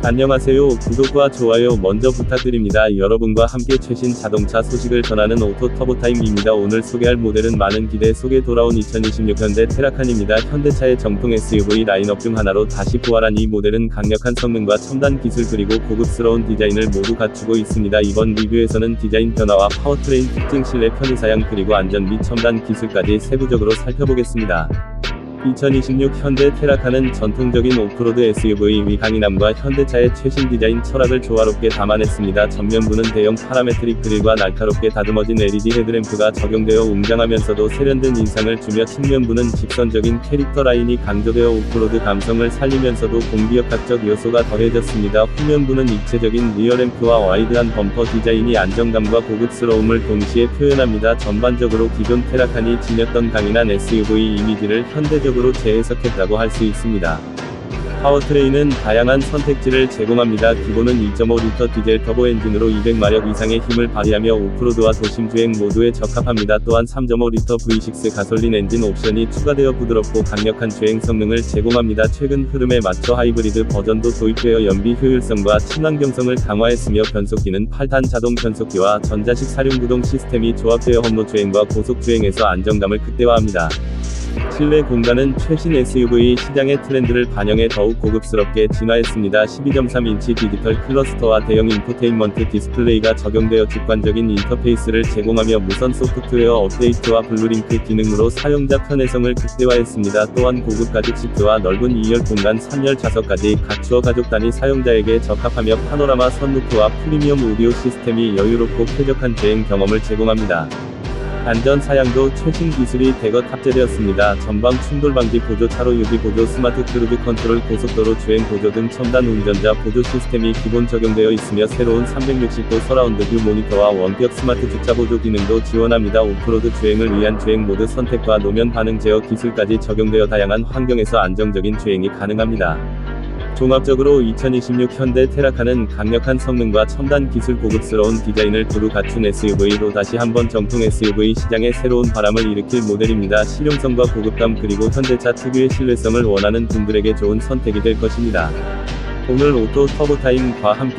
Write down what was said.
안녕하세요. 구독과 좋아요 먼저 부탁드립니다. 여러분과 함께 최신 자동차 소식을 전하는 오토 터보타임입니다. 오늘 소개할 모델은 많은 기대 속에 돌아온 2026 현대 테라칸입니다. 현대차의 정통 SUV 라인업 중 하나로 다시 부활한 이 모델은 강력한 성능과 첨단 기술 그리고 고급스러운 디자인을 모두 갖추고 있습니다. 이번 리뷰에서는 디자인 변화와 파워트레인 특징 실내 편의사양 그리고 안전 및 첨단 기술까지 세부적으로 살펴보겠습니다. 2026 현대 테라카는 전통적인 오프로드 SUV 위 강인함과 현대차의 최신 디자인 철학을 조화롭게 담아냈습니다. 전면부는 대형 파라메트릭 그릴과 날카롭게 다듬어진 LED 헤드램프가 적용되어 웅장하면서도 세련된 인상을 주며 측면부는 직선적인 캐릭터 라인이 강조되어 오프로드 감성을 살리면서도 공기역학적 요소가 더해졌습니다. 후면부는 입체적인 리어램프와 와이드한 범퍼 디자인이 안정감과 고급스러움을 동시에 표현합니다. 전반적으로 기존 테라칸이 지녔던 강인한 SUV 이미지를 현대적 으로 재해석했다고 할 수 있습니다. 파워트레인은 다양한 선택지를 제공합니다. 기본은 2.5리터 디젤 터보 엔진으로 200마력 이상의 힘을 발휘하며 오프로드와 도심 주행 모두에 적합합니다. 또한 3.5리터 V6 가솔린 엔진 옵션이 추가되어 부드럽고 강력한 주행 성능을 제공합니다. 최근 흐름에 맞춰 하이브리드 버전도 도입되어 연비 효율성과 친환경성을 강화했으며 변속기는 8단 자동 변속기와 전자식 사륜 구동 시스템이 조합되어 험로 주행과 고속 주행에서 안정감을 극대화합니다. 실내 공간은 최신 SUV 시장의 트렌드를 반영해 더욱 고급스럽게 진화했습니다. 12.3인치 디지털 클러스터와 대형 인포테인먼트 디스플레이가 적용되어 직관적인 인터페이스를 제공하며 무선 소프트웨어 업데이트와 블루링크 기능으로 사용자 편의성을 극대화했습니다. 또한 고급 가죽 시트와 넓은 2열 공간 3열 좌석까지 갖추어 가족 단위 사용자에게 적합하며 파노라마 선루프와 프리미엄 오디오 시스템이 여유롭고 쾌적한 주행 경험을 제공합니다. 안전 사양도 최신 기술이 대거 탑재되었습니다. 전방 충돌 방지 보조 차로 유지 보조 스마트 크루즈 컨트롤 고속도로 주행 보조 등 첨단 운전자 보조 시스템이 기본 적용되어 있으며 새로운 360도 서라운드 뷰 모니터와 원격 스마트 주차 보조 기능도 지원합니다. 오프로드 주행을 위한 주행 모드 선택과 노면 반응 제어 기술까지 적용되어 다양한 환경에서 안정적인 주행이 가능합니다. 종합적으로 2026 현대 테라카는 강력한 성능과 첨단 기술 고급스러운 디자인을 두루 갖춘 SUV로 다시 한번 정통 SUV 시장에 새로운 바람을 일으킬 모델입니다. 실용성과 고급감 그리고 현대차 특유의 신뢰성을 원하는 분들에게 좋은 선택이 될 것입니다. 오늘 오토 터보타임과 함께